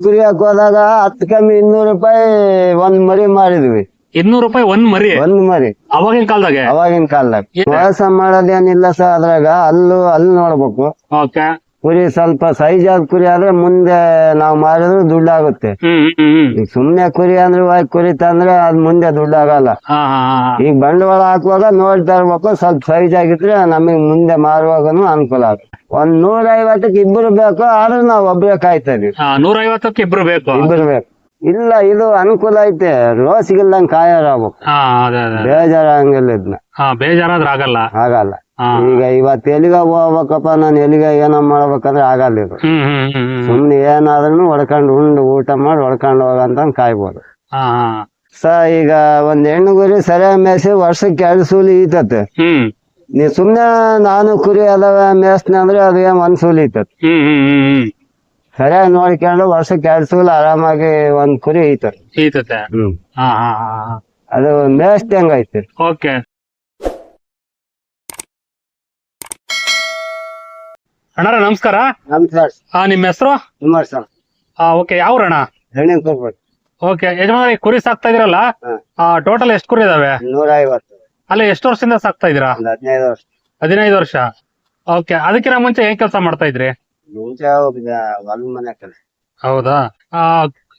ಕುರಿಯಕ್ ಹೋದಾಗ ಹತ್ತು ಕಮ್ಮಿ ಇನ್ನೂರು ರೂಪಾಯಿ ಒಂದ್ ಮರಿ ಮಾರಿದ್ವಿ. ಇನ್ನೂರು ರೂಪಾಯಿ ಒಂದ್ ಮರಿ? ಒಂದ್ ಮರಿ. ಅವಾಗಿನ ಕಾಲದಾಗ? ಅವಾಗಿನ ಕಾಲದಾಗ. ಕೆಲಸ ಮಾಡೋದೇನಿಲ್ಲ ಸರ್ ಅದ್ರಾಗ. ಅಲ್ಲೂ ಅಲ್ಲಿ ನೋಡ್ಬೇಕು. ಓಕೆ. ಕುರಿ ಸ್ವಲ್ಪ ಸೈಜ್ ಆದ ಕುರಿ ಆದ್ರೆ ಮುಂದೆ ನಾವು ಮಾರಿದ್ರು ದುಡ್ಡು ಆಗುತ್ತೆ ಹ್ಮ್ ಹ್ಮ್ ಹ್ಮ್. ಈಗ ಸುಮ್ನೆ ಕುರಿ ಅಂದ್ರೆ ವಾಯ್ ಕುರಿ ತಂದ್ರೆ ಅದ್ ಮುಂದೆ ದುಡ್ಡು ಆಗಲ್ಲ ಹಾ ಹಾ ಹಾ. ಈಗ ಬಂಡವಾಳ ಹಾಕುವಾಗ ನೋಡಿ ತರ್ಬೇಕು ಸ್ವಲ್ಪ ಸೈಜ್ ಆಗಿದ್ರೆ ನಮಗ್ ಮುಂದೆ ಮಾರುವಾಗನು ಅನುಕೂಲ ಆಗುತ್ತೆ. ಒಂದ್ ನೂರ ಐವತ್ತಕ್ಕೆ ಇಬ್ಬರು ಬೇಕು ಆದ್ರೆ ನಾವ್ ಒಬ್ರೇ ಕಾಯ್ತಾ ಇದೀವಿ. ಹಾ ನೂರ ಐವತ್ತಕ್ಕೆ ಇಬ್ರು ಬೇಕು. ಇಬ್ಬರು ಬೇಕು. ಇಲ್ಲ ಇದು ಅನುಕೂಲ ಐತೆ. ಲೋ ಕಾಯರಾಗ್ಬೇಕು ಹಾ ಅದೇ ಅದೇ ಬೇಜಾರಂಗಿಲ್ಲ ಇದ್ನ. ಹಾ ಬೇಜಾರಾದ್ರೆ ಆಗಲ್ಲ. ಆಗಲ್ಲ. ಈಗ ಇವತ್ತು ಎಲ್ಲಿಗ ಹೋಗ್ಬೇಕಪ್ಪ ನಾನು ಎಲ್ಲಿಗ ಏನೋ ಮಾಡ್ಬೇಕಂದ್ರೆ ಆಗಲ್ಲ ಇದು. ಹ್ಮ್ ಹ್ಮ್ ಹ್ಮ್ ಹ್ಮ್ ಸುಮ್ನೆ ಏನಾದ್ರೂ ಹೊಡ್ಕೊಂಡು ಉಂಡು ಊಟ ಮಾಡಿ ಹೊಡ್ಕೊಂಡು ಹೋಗಂತ ಕಾಯ್ಬೋದು. ಹಾ ಹಾ. ಸ ಈಗ ಒಂದ್ ಹೆಣ್ಣು ಗುರಿ ಸರಿಯಾಗಿ ಮೇಸಿ ವರ್ಷಕ್ಕೆ ಎರಡು ಸೂಲಿ ಈತತೆ ಹ್ಮ್. ನೀ ಸುಮ್ನೆ ನಾನು ಕುರಿ ಅದಾವ ಮೇಸ್ನೆ ಅಂದ್ರೆ ಅದೇ ಒಂದ್ ಸೂಲಿ ಈತತ್ ಹ್ಮ್ ಹ್ಮ್ ಹ್ಮ್ ಹ್ಮ್. ಸರಿಯಾಗಿ ನೋಡ್ಕೊಂಡು ವರ್ಷಕ್ಕೆ ಎರಡು ಸೂಲ್ ಆರಾಮಾಗಿ ಒಂದ್ ಕುರಿ ಐತೆ. ಈತತೆ ಹ್ಮ್. ಹಾ ಹಾ ಹಾ ಅದು ಮೇಸ್ಟ್ ಹೆಂಗೈತೆ ಓಕೆ. ಅಣ್ಣರ ನಮಸ್ಕಾರ. ನಮ್ ಸರ್ ಹಾ ನಿಮ್ಮ ಹೆಸರು? ಸುಮಾರು ಸರ್. ಓಕೆ ಯಾವ ಅಣ್ಣ ಹೆಣ್ಣಿನ ಕೊಡ್ಬೇಕು ಓಕೆ ಯಜಮಾನ ಕುರಿ ಸಾಕ್ತಾ ಇದ್ರಲ್ಲ? ಹಾ. ಟೋಟಲ್ ಎಷ್ಟು ಕುರಿ ಇದಾವೆ? ನೂರ ಐವತ್ತು ಅಲ್ಲಿ ಎಷ್ಟು ವರ್ಷದಿಂದ ಸಾಕ್ತಾ ಇದೀರಾ ಒಂದ್ ಹದಿನೈದು ವರ್ಷ. ಹದಿನೈದು ವರ್ಷ. ಓಕೆ ಅದಕ್ಕಿಂತ ಮುಂಚೆ ಏನ್ ಕೆಲಸ ಮಾಡ್ತಾ ಇದ್ರಿ? ಮುಂಚೆ ಒಂದ್ ಹೊಲ ಮನೆ ಕೆಲಸ. ಹೌದಾ? ಆ,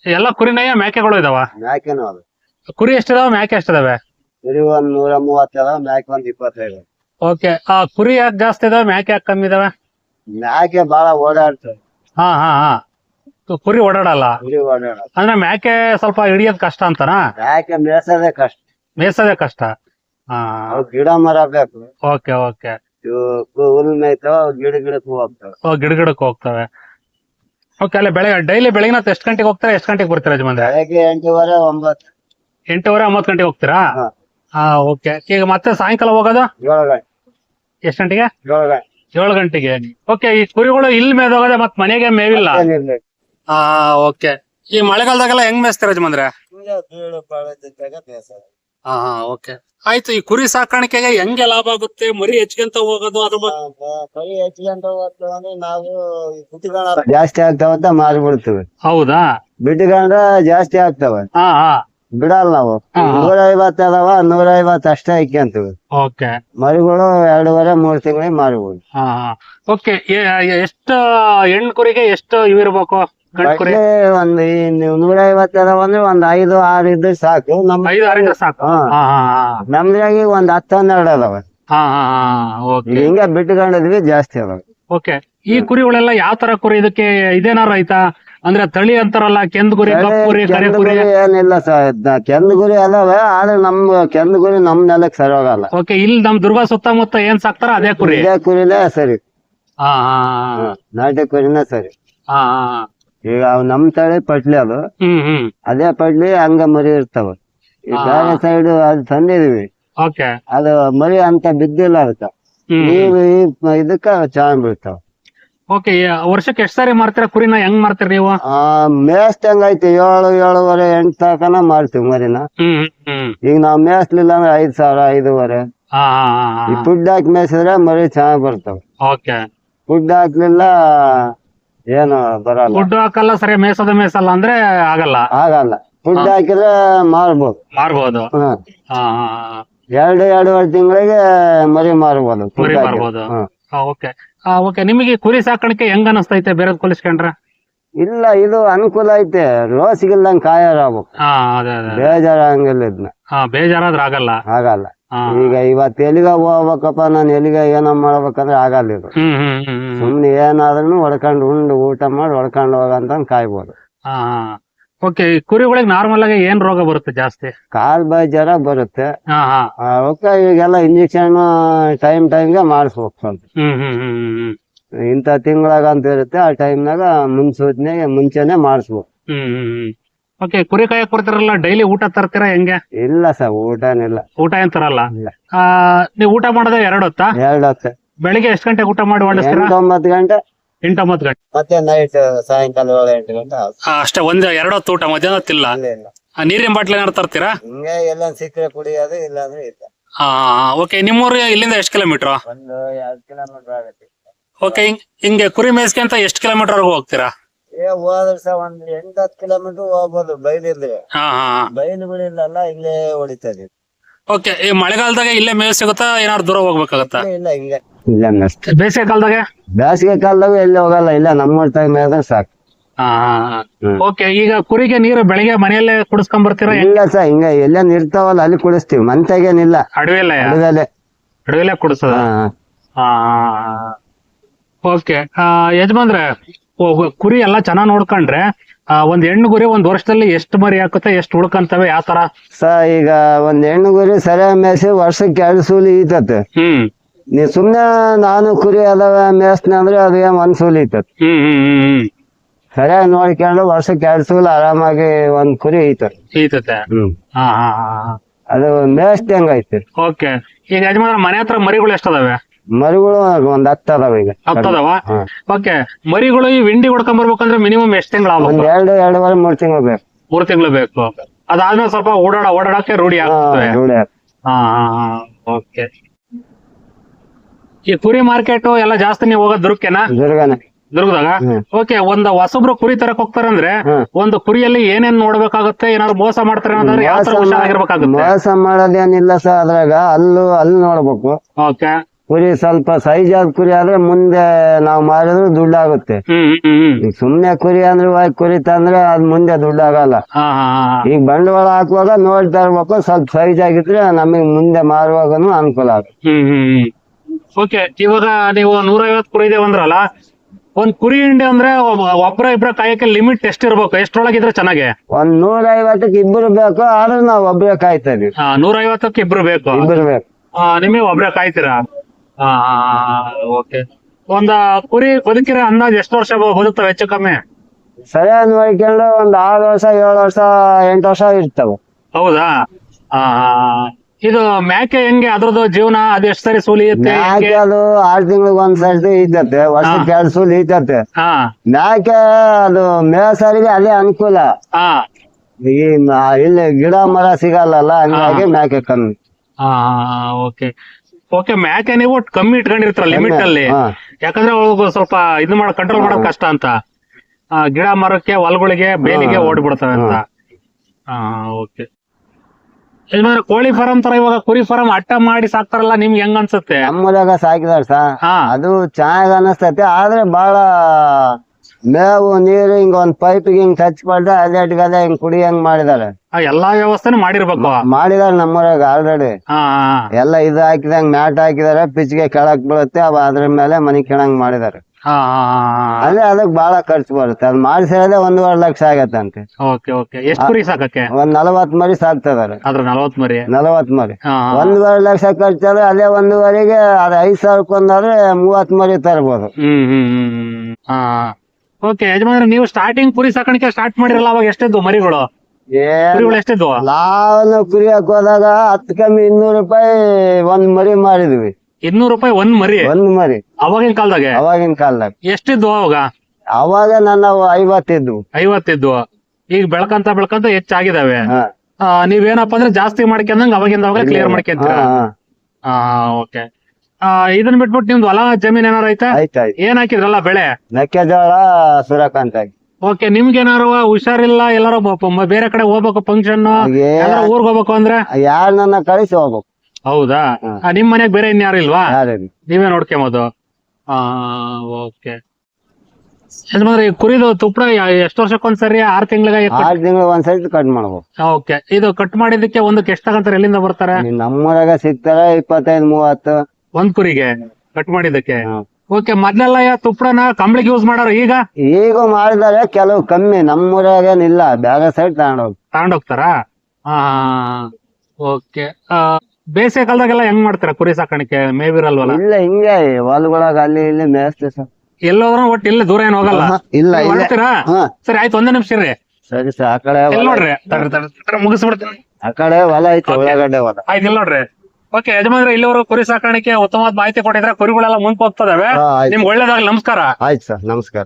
ಎಲ್ಲ ಕುರಿನಯ್ಯ ಮೇಕೆಗಳು ಇದಾವ? ಮ್ಯಾಕೆನೋ ಅದು. ಕುರಿ ಎಷ್ಟಿದಾವ? ಮೇಕೆ ಎಷ್ಟಿದಾವೆ? ಕುರಿ ಒಂದ್ ನೂರ ಮೂವತ್ತದ ಮ್ಯಾಕೆ ಒಂದ್ ಇಪ್ಪತ್ತೈದು ಓಕೆ ಆ ಕುರಿ ಯಾಕೆ ಜಾಸ್ತಿ ಇದಾವೆ ಮೇಕೆ ಯಾಕೆ ಕಮ್ಮಿ ಇದಾವೆ? ಮ್ಯಾಕೆ ಬಾಳ ಓಡಾಡ್ತದೆ ಹಾ ಹಾ ಹಾ. ಕು- ಕುರಿ ಓಡಾಡಲ್ಲ? ಕುರಿ ಓಡಾಡ ಅಂದ್ರೆ ಮೇಕೆ ಸ್ವಲ್ಪ ಹಿಡಿಯೋದ್ ಕಷ್ಟ ಅಂತಾನ? ಮ್ಯಾಕೆ ಮೇಸೋದೇ ಕಷ್ಟ. ಮೇಯ್ಸೋದೇ ಕಷ್ಟ. ಹಾ. ಅವು ಗಿಡ ಮರ ಬೇಕು. Okay okay. ಇವು ಕು- ಹುಲ್ ಮೇಯ್ತಾವ ಅವು ಗಿಡ ಗಿಡಕ್ಕೂ ಹೋಗ್ತಾವ. ಓ ಗಿಡ ಗಿಡಕ್ಕೆ ಹೋಗ್ತವೆ. ಓಕೆ ಅಲ್ಲೇ ಬೆಳಗ್ಗೆ ಡೈಲಿ ಬೆಳಗಿನ ಎಷ್ಟು ಗಂಟೆಗೆ ಹೋಗ್ತಾರೆ? ಎಷ್ಟು ಗಂಟೆಗೆ ಬರ್ತೀರಾ ಯಜಮಾನ್ರೆ? ಬೆಳಗ್ಗೆ ಎಂಟೂವರೆ ಒಂಬತ್ತು. ಎಂಟೂವರೆ ಒಂಬತ್ತು ಗಂಟೆಗೆ ಹೋಗ್ತೀರಾ? ಹಾ. ಹಾ ಓಕೆ ಈಗ ಮತ್ತೆ ಸಾಯಂಕಾಲ ಹೋಗೋದು? ಏಳು ಗಂಟೆ ಎಷ್ಟು ಗಂಟೆಗೆ? ಏಳು ಗಂಟೆ ಏಳು ಗಂಟೆಗೆ. ಓಕೆ ಈ ಕುರಿಗಳು ಇಲ್ಲಿ ಮೇದೋಗದೆ ಮತ್ತೆ ಮನೆಗೆ ಮೇವಿಲ್ಲ? ಏನಿರ್ಲಿ. ಹಾ ಓಕೆ ಈ ಮಳೆಗಾಲದಾಗೆಲ್ಲ ಹೆಂಗ್ ಮೇಸ್ತೀರ ಯಜಮಾನ್ರೆ? ಬೀಳು ಬೇಸಾಯ. ಹಾ ಹಾ ಓಕೆ ಆಯ್ತು ಈ ಕುರಿ ಸಾಕಾಣಿಕೆಗೆ ಹೆಂಗೆ ಲಾಭ ಆಗುತ್ತೆ? ಮರಿ ಹೆಚ್ಕೊಂತ ಹೋಗೋದು ಅದ್ರ ಬಗ್ಗೆ ಹೋಗ್ತು ಅಂದ್ರೆ ನಾವು ಈ ಜಾಸ್ತಿ ಆಗ್ತಾವಂತ ಮಾರಿಬಿಡ್ತೀವಿ. ಹೌದಾ? ಬಿಟ್ಕೊಂಡ್ರ ಜಾಸ್ತಿ ಆಗ್ತಾವ. ಹಾ ಹಾ. ಬಿಡಲ್ಲ ನಾವು. ಹಾ. ನೂರ ಐವತ್ತು ಅದಾವ ನೂರ ಐವತ್ತು ಅಷ್ಟೇ ಇಕ್ಕೊಂತೀವಿ ಓಕೆ. ಮರಿಗಳು ಎರಡೂವರೆ ಮೂರ್ ತಿಂಗಳಿಗೆ ಮಾರಿಬೋದು. ಹಾ ಹಾ. ಓಕೆ ಎಷ್ಟು ಹೆಣ್ಣು ಕುರಿಗೆ ಎಷ್ಟು ಇವಿರ್ಬೇಕು ಒಂದ್ ನೂರ ಐವತ್ತು ಅದಾವ ಅಂದ್ರೆ ಒಂದ್ ಐದು ಆರು ಇದ್ರೆ ಸಾಕು. ನಮ್ ಐದು ಆರಿಂದ ಸಾಕು. ಹಾ. ನಮ್ದ್ರಾಗಿ ಒಂದ್ ಹತ್ತು ಹನ್ನೆರಡು ಅದಾವ. ಹಾ ಹಾ ಓಕೆ. ಹಿಂಗ ಬಿಟ್ಕೊಂಡಿದ್ವಿ ಜಾಸ್ತಿ ಅದಾವ. ಓಕೆ. ಈ ಕುರಿಗಳೆಲ್ಲ ಯಾವ ತರ ಕುರಿ? ಇದಕ್ಕೆ ಇದೇನಾರ ಆಯ್ತಾ? ಅಂದ್ರೆ ತಳಿ ಅಂತಾರಲ್ಲ ಕೆಂದ್ ಕುರಿ ಕಪ್ಪು ಕುರಿ ಕರೆ ಕುರಿ ಗುರಿ. ಏನಿಲ್ಲ ಸರ್. ಕೆಂದು ಗುರಿ ಅದಾವೆ ಆದ್ರೆ ನಮ್ ಕೆಂದ್ ಗುರಿ ನಮ್ ನೆಲಕ್ ಸರಿ ಹೋಗಲ್ಲ ಓಕೆ ಇಲ್ಲಿ ನಮ್ ದುರ್ಗ ಸುತ್ತಮುತ್ತ ಏನ್ ಸಾಕ್ತಾರ ಅದೇ ಕುರಿ? ಇದೇ ಕುರಿನೇ ಸರಿ. ಹಾ ಹಾ. ನಾಟಿ ಕುರಿನೇ ಸರಿ. ಹಾ ಹಾ. ಈಗ ಅವ್ ನಮ್ ತಳಿ ಪಟ್ಲಿ ಅದು. ಹ್ಮ್ ಹ್ಮ್. ಅದೇ ಪಟ್ಲಿ ಹಂಗ ಮರಿ ಇರ್ತಾವ. ಈ. ಬೇರೆ ಸೈಡ್ ಅದು ತಂದಿದೀವಿ. ಓಕೆ. ಅದು ಮರಿ ಅಂತ ಬಿದ್ದಿಲ್ಲ ಅದಕ್ಕ. ನೀವು ಈ ಈ ಇದಕ್ಕ ಚೆನ್ನಾಗ್ ಬೀಳ್ತಾವ. ಓಕೆ ವರ್ಷಕ್ಕೆ ಎಷ್ಟ್ ಸಾರಿ ಮಾರ್ತೀರಾ? ಕುರಿನ ಹೆಂಗ್ ಮಾರ್ತೀರಿ ನೀವು? ಆ ಮೇಸ್ಟ್ ಹೆಂಗೈತಿ? ಏಳು ಏಳುವರೆ ಎಂಟ್ ತನಕನ ಮಾಡ್ತೀವಿ ಮರಿನ. ಹ್ಮ್ ಹ್ಮ್, ಹ್ಮ್. ಈಗ ನಾವ್ ಮೇಸ್ಲಿಲ್ಲ ಅಂದ್ರೆ ಐದ್ ಸಾವಿರ ಐದೂವರೆ. ಹಾ ಈ ಫುಡ್ ಹಾಕಿ ಮೇಯ್ಸಿದ್ರೆ ಮರಿ ಚೆನ್ನಾಗ್ ಬರ್ತಾವ. ಓಕೆ. ಫುಡ್ ಹಾಕ್ಲಿಲ್ಲ ಏನು ಬರಲ್ಲ. ಫುಡ್ ಹಾಕಲ್ಲ ಸರಿ ಮೇಸದ ಮೇಸಲ್ಲ ಅಂದ್ರೆ ಆಗಲ್ಲ. ಆಗಲ್ಲ. ಫುಡ್ ಹಾಕಿದ್ರೆ ಮಾರ್ಬೋದು. ಮಾರ್ಬೋದು. ಹಾ. ಹಾ ಹಾ. ಎರಡು ಎರಡೂವರೆ ತಿಂಗಳಿಗೆ ಮರಿ ಮಾರ್ಬೋದು. ಮರಿ. ಮಾರ್ಬೋದು. ಓಕೆ. ಓಕೆ. ನಿಮಗೆ ಕುರಿ ಸಾಕಾಣಿಕೆ ಹೆಂಗ್ ಅನಸ್ತೈತೆ ಬೇರೆ ಕೊಲಿಸ್ಕೊಂಡ್ರೆ? ಇಲ್ಲ ಇದು ಅನುಕೂಲ ಐತೆ. ರೋಸಿಗಿಲ್ದಂಗ್ ಕಾಯರಾಗ್ಬೇಕು ಹಾ ಅದೇ ಅದೇ ಬೇಜಾರಂಗಿಲ್ಲ ಇದನ್ನ ಹಾ ಬೇಜಾರಾದ್ರೆ ಆಗಲ್ಲ. ಆಗಲ್ಲ. ಈಗ ಇವತ್ತು ಎಲ್ಲಿಗ ಹೋಗ್ಬೇಕಪ್ಪ ನಾನು ಎಲ್ಲಿಗ ಏನೋ ಮಾಡ್ಬೇಕಂದ್ರೆ ಆಗಲ್ಲ ಇದು ಹ್ಮ್ ಹ್ಮ್ ಹ್ಮ್ ಹ್ಮ್. ಸುಮ್ನೆ ಏನಾದ್ರೂ ಹೊಡ್ಕೊಂಡು ಉಂಡು ಊಟ ಮಾಡಿ ಹೊಡ್ಕೊಂಡು ಹೋಗಂತ ಕಾಯ್ಬೋದು. ಹಾ ಓಕೆ ಈ ಕುರಿಗಳಿಗೆ ನಾರ್ಮಲ್ ಆಗಿ ಏನ್ ರೋಗ ಬರುತ್ತೆ ಜಾಸ್ತಿ? ಕಾಲ್ ಬಾಯ್ ಜ್ವರ ಬರುತ್ತೆ. ಹಾ ಹಾ. ಅವಕ್ಕ ಈಗೆಲ್ಲ ಇಂಜೆಕ್ಷನ್ ಟೈಮ್ ಟೈಮ್ಗೆ ಮಾಡಿಸ್ಬೇಕು ಸ್ವಲ್ಪ ಇಂತ ಹ್ಮ್ ಹ್ಮ್ ಹ್ಮ್ ಹ್ಮ್. ಇಂಥ ತಿಂಗಳಾಗ ಅಂತ ಇರುತ್ತೆ ಆ ಟೈಮ್ನಾಗ ಮುನ್ಸೂಚನೆಗೆ ಮುಂಚೆನೆ ಮಾಡಿಸ್ಬೇಕು. ಹ್ಮ್ ಹ್ಮ್ ಹ್ಮ್. ಓಕೆ ಕುರಿ ಕಾಯಕ್ ಬರ್ತಾರಲ್ಲ ಡೈಲಿ ಊಟ ತರ್ತೀರಾ ಹೆಂಗೆ? ಇಲ್ಲ ಸರ್ ಊಟನಿಲ್ಲ. ಊಟ ಏನ್ ತರಲ್ಲ? ಇಲ್ಲ. ಆ ನೀವು ಊಟ ಮಾಡೋದೇ ಎರಡು ಹೊತ್ತಾ? ಎರಡು ಹೊತ್ತ. ಬೆಳಿಗ್ಗೆ ಎಷ್ಟು ಗಂಟೆ ಊಟ ಮಾಡಿ ಹೊಡಿಸ್ತೀರಾ ಎಂಟು ಒಂಬತ್ತು ಗಂಟೆ. ಎಂಟೊಂಬತ್ತು ಗಂಟೆ. ಮತ್ತೆ ನೈಟ್ ಸಾಯಂಕಾಲ ಏಳು ಎಂಟು ಗಂಟೆ ಆಗುತ್ತೆ. ಆ, ಅಷ್ಟೇ ಒಂದ್ ಎರಡು ಹೊತ್ತು ಊಟ ಮಧ್ಯಾಹ್ನ ಹೊತ್ತಿಲ್ಲ ಇಲ್ಲ? ಇಲ್ಲ ಆ, ನೀರಿನ ಬಾಟ್ಲಿ ಏನಾರು ತರ್ತೀರಾ? ಹಿಂಗೆ ಎಲ್ಲ ಸಿಕ್ಕರೆ ಕುಡಿಯೋದು ಇಲ್ಲ. ಹಾ ಓಕೆ ನಿಮ್ಮೂರು ಇಲ್ಲಿಂದ ಎಷ್ಟು ಕಿಲೋಮೀಟರ್? ಒಂದು ಎರಡು ಕಿಲೋಮೀಟರ್ ಆಗುತ್ತೆ. ಓಕೆ ಹಿಂಗೆ ಕುರಿ ಮೇಯ್ಸ್ಕೊಂತ ಎಷ್ಟು ಕಿಲೋಮೀಟರ್ ವರೆಗೂ ಹೋಗ್ತೀರಾ? ಏ ಹೋದ್ರೆ ಸಹ ಒಂದ್ ಎಂಟ್ ಹತ್ತು ಕಿಲೋಮೀಟರ್ ಹೋಗ್ಬೋದು ಬೈಲಿದ್ರೆ ಹಾ ಹಾ ಬೈಲುಗಳಿಂದಲ್ಲ ಇಲ್ಲೇ ಹೊಡಿತದೆ ಓಕೆ ಈ ಮಳೆಗಾಲದಾಗ ಇಲ್ಲೇ ಮೇಲೆ ಸಿಗುತ್ತಾ ಏನಾದ್ರು ದೂರ ಹೋಗ್ಬೇಕಾಗತ್ತಾ? ಇಲ್ಲ ಹಿಂಗೆ ಇಲ್ಲ ಅಷ್ಟೇ ಬೇಸಿಗೆ ಕಾಲದಾಗ ಬೇಸಿಗೆ ಕಾಲದಾಗ ಎಲ್ಲಿ ಹೋಗಲ್ಲ ಇಲ್ಲ ನಮ್ಮ ಟೈಮ್ ಆದ್ರೆ ಸಾಕು. ಹಾ. ಓಕೆ ಈಗ ಕುರಿಗೆ ನೀರು ಬೆಳಿಗ್ಗೆ ಮನೆಯಲ್ಲೇ ಕುಡಿಸ್ಕೊಂಡ್ ಬರ್ತೀರಾ? ಇಲ್ಲ ಸರ್ ಹಿಂಗ ಎಲ್ಲ ಇರ್ತಾವಲ್ಲ ಅಲ್ಲಿ ಕುಡಿಸ್ತೀವಿ. ಮಂತಾಗೇನಿಲ್ಲ ಅಡವಿಲ್ಲ ಅಡವೆಲೆ ಅಡವಿಲ್ಲ ಕುಡಿಸೋದ? ಹಾ ಓಕೆ ಯಜಮಾನ್ರೆ ಕುರಿ ಎಲ್ಲಾ ಚೆನ್ನಾಗ್ ನೋಡ್ಕೊಂಡ್ರೆ ಆ, ಒಂದ್ ಹೆಣ್ಣು ಗುರಿ ಒಂದ್ ವರ್ಷದಲ್ಲಿ ಎಷ್ಟು ಮರಿ ಹಾಕುತ್ತೆ ಎಷ್ಟು ಉಳ್ಕಂತವೆ ಯಾವ ತರ? ಸ ಈಗ ಒಂದ್ ಹೆಣ್ಣು ಗುರಿ ಸರಿಯಾಗಿ ಮೇಸಿ ವರ್ಷಕ್ಕೆ ಎರಡು ಸೂಲಿ ಈತತೆ. ಹ್ಮ್. ನೀ ಸುಮ್ನೆ ನಾನು ಕುರಿ ಅದಾವ ಮೇಸ್ನ ಅಂದ್ರೆ ಅದೇ ಒಂದ್ ಸೂಲಿ ಈತತ್. ಹ್ಮ್ ಹ್ಮ್ ಹ್ಮ್ ಹ್ಮ್. ಸರಿಯಾಗಿ ನೋಡ್ಕೊಂಡು ವರ್ಷಕ್ಕೆ ಎರಡು ಸೂಲ್ ಆರಾಮಾಗಿ ಒಂದ್ ಕುರಿ ಈತತ್. ಈತತೆ? ಹ್ಮ್. ಹಾ ಹಾ ಹಾ ಅದು ಮೇಸ್ಟ್ ಹಂಗೈತೆ. ಓಕೆ. ಈಗ ಯಜಮಾನ್ರ ಮನೆ ಹತ್ರ ಮರಿಗಳು ಎಷ್ಟದಾವೆ ಮರಿಗಳು ಒಂದ್ ಹತ್ತು ಅದಾವ ಈಗ. ಹತ್ತದವ ಹಾ. ಓಕೆ ಮರಿಗಳು ಈ ವಿಂಡಿ ಹೊಡ್ಕೊಂಡ್ ಬರ್ಬೇಕಂದ್ರೆ ಮಿನಿಮಮ್ ಎಷ್ಟ್ ತಿಂಗಳ ಒಂದ್ ಎರಡು ಎರಡು ಎರಡುವರೆ ಮೂರ್ ತಿಂಗಳು ಬೇಕು. ಮೂರ್ ತಿಂಗಳು ಬೇಕು. ಅದಾದ್ಮೇಲೆ ಸ್ವಲ್ಪ ಓಡಾಡ ಓಡಾಡಕ್ಕೆ ರೂಢಿ ಹಾ, ಆಗ್ತದೆ. ರೂಢಿ. ಹಾ ಓಕೆ. ಈ ಕುರಿ ಮಾರ್ಕೆಟ್ ಎಲ್ಲ ಜಾಸ್ತಿ ನೀವು ಹೋಗೋದ್ ದುರ್ಗೇನಾ? ದುರ್ಗನೆ. ದುರ್ಗದಾಗ? ಹ್ಮ್. ಓಕೆ ಒಂದ್ ಹೊಸಬ್ರು ಕುರಿ ತರಕ್ ಹೋಗ್ತಾರಂದ್ರೆ ಹ್ಮ್. ಒಂದು ಕುರಿಯಲ್ಲಿ ಏನೇನ್ ನೋಡ್ಬೇಕಾಗುತ್ತೆ ಏನಾದ್ರು ಮೋಸ ಮಾಡ್ತಾರೆ ಅನ್ನೋದಾದ್ರೆ ಯಾವ ತರ ಮೋಸ ಹುಷಾರಾಗಿರ್ಬೇಕಾಗುತ್ತೆ? ಮೋಸ ಮಾಡೋದೇನಿಲ್ಲ ಸರ್ ಅದ್ರಾಗ. ಅಲ್ಲೂ ಅಲ್ಲಿ ನೋಡ್ಬೇಕು. ಓಕೆ. ಕುರಿ ಸ್ವಲ್ಪ ಸೈಜ್ ಆದ ಕುರಿ ಆದ್ರೆ ಮುಂದೆ ನಾವು ಮಾರಿದ್ರೆ ದುಡ್ಡು ಆಗುತ್ತೆ ಹ್ಮ್ ಹ್ಮ್ ಹ್ಮ್. ಈಗ ಸುಮ್ನೆ ಕುರಿ ಅಂದ್ರೆ ಹೋಗಿ ಕುರಿ ತಂದ್ರೆ ಅದ್ ಮುಂದೆ ದುಡ್ಡು ಆಗಲ್ಲ ಹಾ ಹಾ ಹಾ. ಈಗ ಬಂಡವಾಳ ಹಾಕುವಾಗ ನೋಡ್ತಾ ಇರ್ಬೇಕು ಸ್ವಲ್ಪ ಸೈಜ್ ಆಗಿದ್ರೆ ನಮಗೆ ಮುಂದೆ ಮಾರುವಾಗನು ಅನುಕೂಲ ಆಗುತ್ತೆ. ಓಕೆ ಇವಾಗ ನೀವು ನೂರೈವತ್ತು ಕುರಿ ಇದೆ ಅಂದ್ರಲ್ಲ ಒಂದ್ ಕುರಿ ಹಿಂಡಿ ಅಂದ್ರೆ ಒಬ್ಬ- ಒಬ್ರ ಇಬ್ರ ಕಾಯಕ್ಕೆ ಲಿಮಿಟ್ ಎಷ್ಟಿರ್ಬೇಕು? ಎಷ್ಟೊಳಗಿದ್ರೆ ಚೆನ್ನಾಗೆ? ಒಂದ್ ನೂರ ಐವತ್ತಕ್ಕೆ ಇಬ್ರು ಬೇಕು ಆದ್ರೆ ನಾವು ಒಬ್ಬರೇ ಕಾಯ್ತಾ ಇದೀವಿ. ಐವತ್ತಕ್ಕೆ ಇಬ್ರು ಬೇಕು. ಇಬ್ಬರು ಬೇಕು. ನಿಮಗೆ ಒಬ್ರೇ ಕಾಯ್ತೀರಾ? ಓಕೆ. ಒಂದ ಕುರಿ ಬದುಕಿರ ಅಂದಾಜ್ ಎಷ್ಟು ವರ್ಷ ಬದುಕ್ತವೆ ಹೆಚ್ಚು ಕಮ್ಮಿ? ಸರಿಯಾಗಿ ನೋಡ್ಕೊಂಡು ಒಂದ್ ಆರು ವರ್ಷ ಏಳು ವರ್ಷ ಎಂಟು ವರ್ಷ ಇರ್ತಾವ. ಹೌದಾ? ಆ, ಇದು ಮ್ಯಾಕೆ ಹೆಂಗೆ? ಅದ್ರದ್ದು ಜೀವನ ಅದು ಎಷ್ಟು ಸರಿ ಸೂಲಿ ಮ್ಯಾಕೆ ಅದು ಆರ್ ತಿಂಗಳಿಗೆ ಒಂದ್ ಸರ್ತಿ ಇದ್ದತ್ತೆ ವರ್ಷಕ್ಕೆ ಎರಡು ಸೂಲಿ ಇದ್ದತ್ತೆ ಹಾ. ಮ್ಯಾಕೆ ಅದು ಮೇಸರಿಗೆ ಅದೇ ಅನುಕೂಲ. ಹಾ. ಈ ಮ- ಇಲ್ಲಿ ಗಿಡ ಮರ ಸಿಗಲ್ಲಲ್ಲ ಹಂಗಾಗಿ ಮ್ಯಾಕೆ ಕಮ್ಮಿ. ಓಕೆ. ಓಕೆ ಮ್ಯಾಚ್ ನೀವು ಕಮ್ಮಿ ಇಟ್ಕೊಂಡಿರ್ತಾರ ಲಿಮಿಟ್ ಅಲ್ಲಿ. ಹಾ. ಯಾಕಂದ್ರೆ ಅವ್ರಿಗೆ ಸ್ವಲ್ಪ ಇದು ಮಾಡ ಕಂಟ್ರೋಲ್ ಮಾಡೋದ್ ಕಷ್ಟ ಅಂತ. ಆ, ಗಿಡ ಮರಕ್ಕೆ ಹೊಲಗಳಿಗೆ ಬೇಲಿಗೆ ಹಾ. ಓಡ್ಬಿಡ್ತವೆ ಅಂತ. ಹಾ. ಓಕೆ ಯಜಮಾನ್ರೆ ಕೋಳಿ ಫಾರಂ ತರ ಇವಾಗ ಕುರಿ ಫಾರಂ ಅಟ್ಟ ಮಾಡಿ ಸಾಕ್ತಾರಲ್ಲ ನಿಮ್ಗೆ ಹೆಂಗ್ ಅನ್ಸುತ್ತೆ? ನಮ್ಮದಾಗ ಸಾಕಿದಾರ ಸಾ. ಹಾ. ಅದು ಚೆನ್ನಾಗ್ ಅನಸ್ತೈತೆ ಆದ್ರೆ ಬಹಳ ಮೇವು ನೀರು ಹಿಂಗ ಒಂದ್ ಪೈಪ್ ಹಿಂಗ್ ಟಚ್ ಮಾಡ್ದೆ ಅದೇ ಅದೇ ಹಿಂಗ್ ಕುಡಿಯಂಗ್ ಮಾಡಿದಾರೆ. ಆ, ಎಲ್ಲಾ ವ್ಯವಸ್ಥೆನೂ ಮಾಡಿರ್ಬೇಕು. ಮಾಡಿದಾರೆ ನಮ್ಮೂರಾಗ ಆಲ್ರೆಡಿ ಹಾ ಎಲ್ಲ ಇದು ಹಾಕಿದಂಗ್ ಮ್ಯಾಟ್ ಹಾಕಿದಾರೆ ಪಿಚ್ಗೆ ಕೆಳಕ್ ಬೀಳುತ್ತೆ ಅವ ಅದ್ರ ಮೇಲೆ ಮನಿ ಕೆಳಂಗ್ ಮಾಡಿದಾರೆ. ಹಾ ಅಂದ್ರೆ ಅದಕ್ ಬಹಳ ಖರ್ಚು ಬರುತ್ತೆ. ಅದ್ ಮಾಡಿಸಿರೋದೇ ಒಂದೂವರೆ ಲಕ್ಷ ಆಗತ್ತಂತೆ ಓಕೆ ಓಕೆ. ಎಷ್ಟು ಕುರಿ ಸಾಕಕ್ಕೆ? ಒಂದ್ ನಲವತ್ ಮರಿ ಸಾಕ್ತದಾರೆ. ಅದ್ರ ಮರಿ. ನಲವತ್ ಮರಿ. ಹಾ ಒಂದೂವರೆ ಲಕ್ಷ ಖರ್ಚಾದ್ರೆ ಅದೇ ಒಂದೂವರೆಗೆ ಅದ್ ಐದ್ ಸಾವಿರಕ್ಕೊಂದಾದ್ರೆ ಮೂವತ್ ಮರಿ ತರ್ಬೋದು. ಹ್ಮ್ ಹ್ಮ್ ಹ್ಮ್ ಹ್ಮ್ ಹಾ ಓಕೆ ಯಜಮಾನ್ರೆ ನೀವು ಸ್ಟಾರ್ಟಿಂಗ್ ಕುರಿ ಸಾಕಾಣಿಕೆ ಸ್ಟಾರ್ಟ್ ಮಾಡಿರಲ್ಲ ಅವಾಗ ಎಷ್ಟಿದ್ವು ಮರಿಗಳು? ಏ ಕುರಿಗಳು ಎಷ್ಟಿದ್ವು ನಾವು ಕುರಿಯಕ್ ಹೋದಾಗ ಹತ್ತು ಕಮ್ಮಿ ಇನ್ನೂರು ರೂಪಾಯಿ ಒಂದ್ ಮರಿ ಮಾರಿದ್ವಿ. ಇನ್ನೂರು ರೂಪಾಯಿ ಒಂದ್ ಮರಿ? ಒಂದ್ ಮರಿ. ಅವಾಗಿನ ಕಾಲದಾಗ? ಅವಾಗಿನ ಕಾಲದಾಗ. ಎಷ್ಟಿದ್ವು ಅವಾಗ? ಅವಾಗ ನನ್ನ ಐವತ್ತಿದ್ವು ಐವತ್ತಿದ್ವು ಈಗ ಬೆಳಕಂತ ಬೆಳಕಂತ ಹೆಚ್ಚಾಗಿದಾವೆ. ಹಾ. ಆ, ನೀವೇನಪ್ಪ ಅಂದ್ರೆ ಜಾಸ್ತಿ ಮಾಡ್ಕೊಂಡಂಗ್ ಅವಾಗಿಂದ ಅವಾಗ ಕ್ಲಿಯರ್ ಮಾಡ್ಕೊಂತೀರ? ಹಾ, ಹಾ. ಹಾ ಓಕೆ ಇದನ್ನ ಬಿಟ್ಬಿಟ್ಟು ನಿಮ್ದು ಹೊಲ ಜಮೀನ್ ಏನಾರ ಐತಾ ಏನ್ ಹಾಕಿದ್ರಲ್ಲ ಬೆಳೆ? ಮೆಕ್ಕೆಜೋಳ ಸೂರ್ಯಕಾಂತಾಗಿ. ಓಕೆ ನಿಮ್ಗೇನಾರು ಹುಷಾರಿಲ್ಲ ಎಲ್ಲಾರು ಬೇರೆ ಕಡೆ ಹೋಗ್ಬೇಕು ಫಂಕ್ಷನ್ ಏ- ಊರ್ಗ್ ಹೋಗ್ಬೇಕು ಅಂದ್ರೆ? ಯಾರು ನನ್ನ ಕಳಿಸಿ ಹೋಗ್ಬೇಕು. ಹೌದಾ? ಆ, ನಿಮ್ ಮನೆಗ್ ಬೇರೆ ಇನ್ಯಾರು ಇಲ್ವಾ? ನೀವೇ ನೋಡ್ಕೊಂಬೋದು. ಆ ಓಕೆ. ಯಜಮಾನ್ರೆ ಈ ಕುರಿದು ತುಪ್ಪಳ ಎಷ್ಟು ವರ್ಷಕ್ಕೊಂದ್ಸರಿ ಆರ್ ತಿಂಗಳಿಗೆ ಆರ್ ತಿಂಗಳು ಒಂದ್ ಸೈಟ್ ಕಟ್ ಮಾಡ್ಬೇಕು ಓಕೆ ಇದು ಕಟ್ ಮಾಡಿದಕ್ಕೆ ಒಂದಕ್ಕೆ ಎಷ್ಟು ತಗೊಂತಾರೆ ಎಲ್ಲಿಂದ ಬರ್ತಾರೆ? ನಮ್ಮೂರಾಗ ಸಿಗ್ತಾರ ಇಪ್ಪತ್ತೈದು ಮೂವತ್ತು. ಒಂದ್ ಕುರಿಗೆ ಕಟ್ ಮಾಡಿದಕ್ಕೆ ಓಕೆ ಮೊದ್ಲೆಲ್ಲ ತುಪ್ಪಡನ ತುಪ್ಪಳನ ಕಂಬಳಿಗೆ ಯೂಸ್ ಮಾಡೋರು ಈಗ? ಈಗ ಮಾಡಿದಾರೆ ಕೆಲವು ಕಮ್ಮಿ ನಮ್ಮೂರಾಗೇನಿಲ್ಲ ಬೇರೆ ಸೈಡ್ ತಗೊಂಡೋಗಿ. ತಗೊಂಡೋಗ್ತಾರ? ಓಕೆ ಬೇಸಿಗೆ ಕಾಲದಾಗೆಲ್ಲ ಹೆಂಗ್ ಮಾಡ್ತಾರ ಕುರಿ ಸಾಕಾಣಿಕೆ ಮೇವಿರಲ್ವಲ್ಲ? ಇಲ್ಲ ಹಿಂಗೆ ಹೊಲ್ಗೊಳಗ ಅಲ್ಲಿ ಇಲ್ಲಿ ಮೇಸ್ತಿ ಸರ್ ಎಲ್ಲೋದ್ರ ಒಟ್ಟು ಇಲ್ಲಿ ದೂರ ಏನ್ ಹೋಗಲ್ಲ? ಇಲ್ಲ ಸರಿ ಆಯ್ತು ಒಂದೇ ನಿಮಿಷ ರೀ ಸರಿ ಸರ್ ಆ ಕಡೆ ನೋಡ್ರಿ? ಮುಗಿಸ್ಬಿಡ್ತೀನಿ. ಆ ಕಡೆ ಹೊಲ ಆಯ್ತು ಉಳ್ಳಾಗಡ್ಡೆ ಹೊಲ. ಆಯ್ತು ಇಲ್ಲ ನೋಡ್ರಿ? ಓಕೆ ಯಜಮಾನ್ರೆ ಇಲ್ಲಿವರು ಕುರಿ ಸಾಕಾಣಿಕೆ ಉತ್ತಮವಾದ ಮಾಹಿತಿ ಕೊಟ್ಟಿದ್ರೆ ಕುರಿಗಳೆಲ್ಲ ಮುಂದೆ ಹೋಗ್ತದವೆ. ನಿಮ್ಗೆ ಒಳ್ಳೇದಾಗ್ಲಿ ನಮಸ್ಕಾರ. ಆಯ್ತು ಸರ್ ನಮಸ್ಕಾರ.